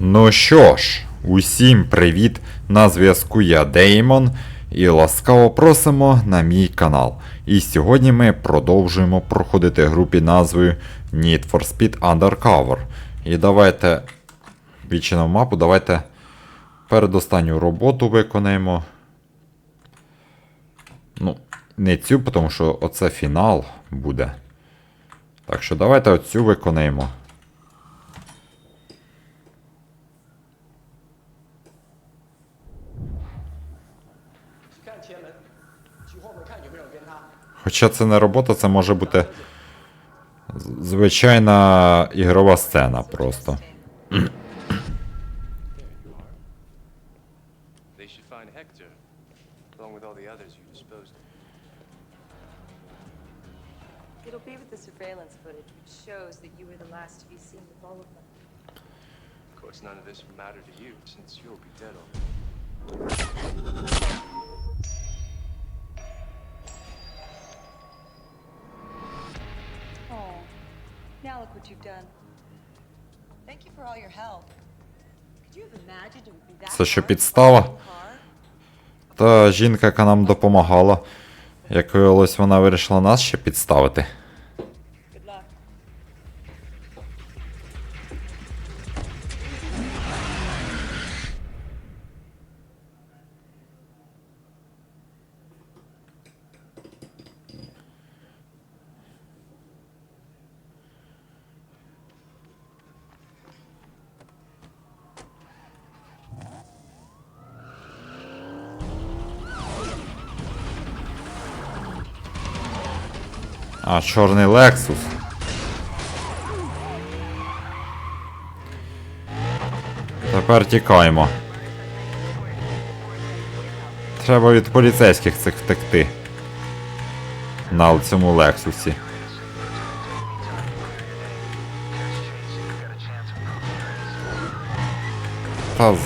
Ну що ж, усім привіт! На зв'язку я Деймон і ласкаво просимо на мій канал. І сьогодні ми продовжуємо проходити гру під назвою Need for Speed Undercover. І давайте відчинимо мапу, давайте передостанню роботу виконаємо. Ну, не цю, тому що оце фінал буде. Так що давайте оцю виконаємо. Хоча це не робота, це може бути звичайна ігрова сцена просто. Of course, none of this will matter to you, since you'll be dead already. Now look what you've done. Thank you for all your help. Could you have imagined it would be that Це що, підстава? Та жінка, яка нам допомагала, як виявилось, вона вирішила нас ще підставити. А, чорний Лексус. Тепер тікаємо. Треба від поліцейських цих втекти. На цьому Лексусі. Та з.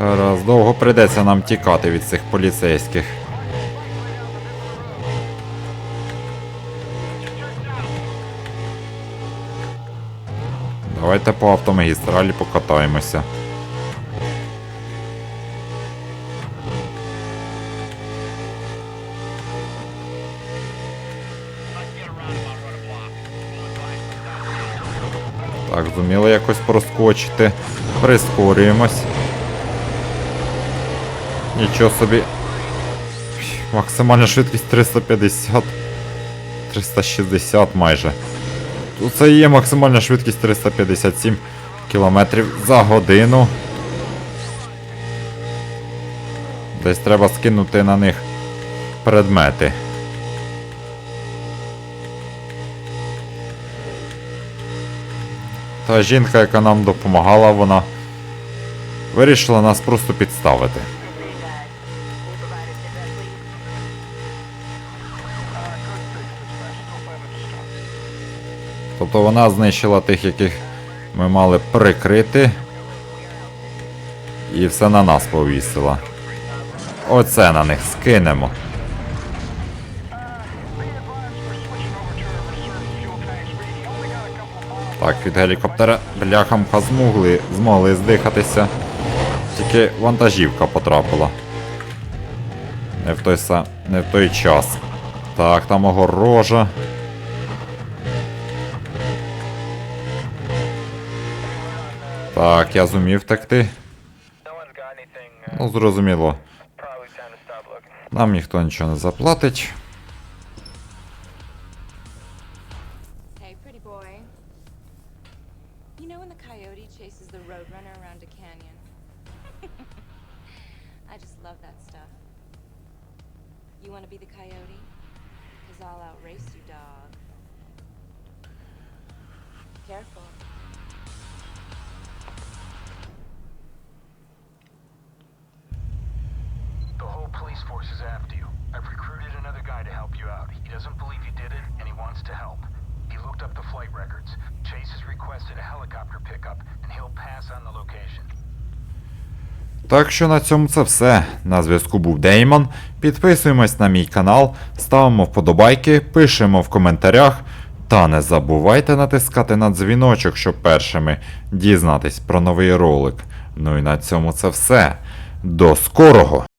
Раз довго прийдеться нам тікати від цих поліцейських. Давайте по автомагістралі покатаємося. Так, зуміли якось проскочити. Прискорюємось. Нічого собі. Максимальна швидкість 350. 360 майже. Тут це є максимальна швидкість 357 км за годину. Десь треба скинути на них предмети. Та жінка, яка нам допомагала, вона вирішила нас просто підставити. Тобто вона знищила тих, яких ми мали прикрити. І все на нас повісила. Оце на них скинемо. Так, від гелікоптера бляхамка змогли, змогли здихатися. Тільки вантажівка потрапила. Не в той не в той час. Так, там огорожа. Так, я зумів втекти. Ну, зрозуміло. Нам ніхто нічого не заплатить. Hey, You out. He doesn't believe you did it, and he wants to help. He looked up the flight records. Chase has requested a helicopter pickup, and he'll pass on the location. Так що на цьому це все. На зв'язку був Деймон. Підписуємось на мій канал, ставимо вподобайки, пишемо в коментарях. Та не забувайте натискати на дзвіночок, щоб першими дізнатись про новий ролик. Ну і на цьому це все. До скорого!